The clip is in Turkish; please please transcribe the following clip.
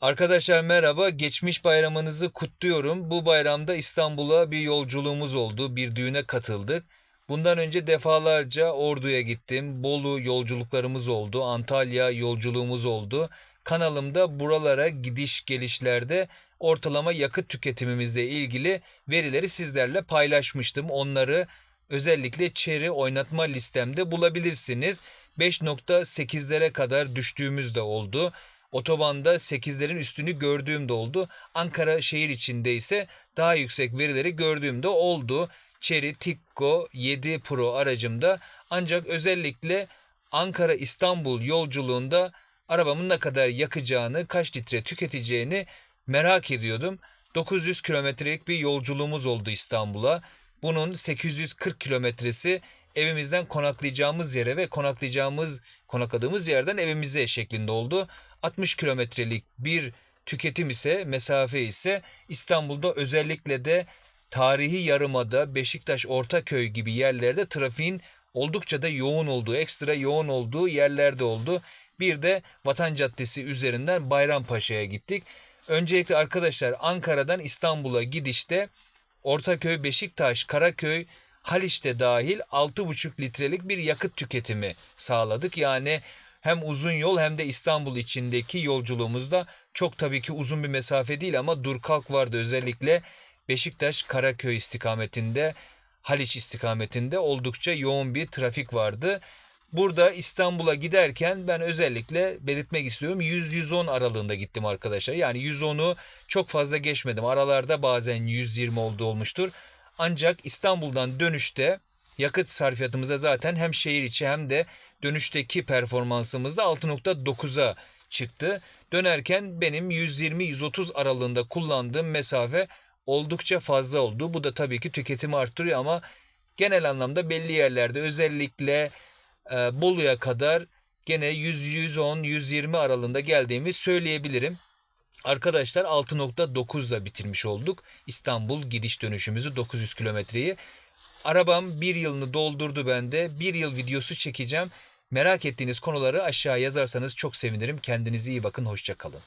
Arkadaşlar merhaba. Geçmiş bayramınızı kutluyorum. Bu bayramda İstanbul'a bir yolculuğumuz oldu. Bir düğüne katıldık. Bundan önce defalarca Ordu'ya gittim. Bolu yolculuklarımız oldu. Antalya yolculuğumuz oldu. Kanalımda buralara gidiş gelişlerde ortalama yakıt tüketimimizle ilgili verileri sizlerle paylaşmıştım. Onları özellikle çeri oynatma listemde bulabilirsiniz. 5.8'lere kadar düştüğümüz de oldu. Otobanda 8'lerin üstünü gördüğüm de oldu. Ankara şehir içinde ise daha yüksek verileri gördüğüm de oldu. Chery Tikko 7 Pro aracımda ancak özellikle Ankara İstanbul yolculuğunda arabamın ne kadar yakacağını, kaç litre tüketeceğini merak ediyordum. 900 kilometrelik bir yolculuğumuz oldu İstanbul'a. Bunun 840 kilometresi evimizden konaklayacağımız yere ve konaklayacağımız konakladığımız yerden evimize şeklinde oldu. 60 kilometrelik bir tüketim ise mesafe ise İstanbul'da özellikle de tarihi yarımada Beşiktaş Ortaköy gibi yerlerde trafiğin oldukça da yoğun olduğu, ekstra yoğun olduğu yerlerde oldu. Bir de Vatan Caddesi üzerinden Bayrampaşa'ya gittik. Öncelikle arkadaşlar Ankara'dan İstanbul'a gidişte Ortaköy, Beşiktaş, Karaköy, Haliç'te dahil 6,5 litrelik bir yakıt tüketimi sağladık. Yani hem uzun yol hem de İstanbul içindeki yolculuğumuzda çok tabii ki uzun bir mesafe değil ama dur kalk vardı özellikle Beşiktaş Karaköy istikametinde Haliç istikametinde oldukça yoğun bir trafik vardı. Burada İstanbul'a giderken ben özellikle belirtmek istiyorum 100-110 aralığında gittim arkadaşlar. Yani 110'u çok fazla geçmedim. Aralarda bazen 120 oldu olmuştur. Ancak İstanbul'dan dönüşte yakıt sarfiyatımıza zaten hem şehir içi hem de dönüşteki performansımızda 6.9'a çıktı. Dönerken benim 120-130 aralığında kullandığım mesafe oldukça fazla oldu. Bu da tabii ki tüketimi arttırıyor ama genel anlamda belli yerlerde özellikle e, Bolu'ya kadar gene 100-110-120 aralığında geldiğimi söyleyebilirim. Arkadaşlar 6.9'la bitirmiş olduk. İstanbul gidiş dönüşümüzü 900 kilometreyi. Arabam bir yılını doldurdu bende. Bir yıl videosu çekeceğim. Merak ettiğiniz konuları aşağı yazarsanız çok sevinirim. Kendinize iyi bakın. Hoşçakalın.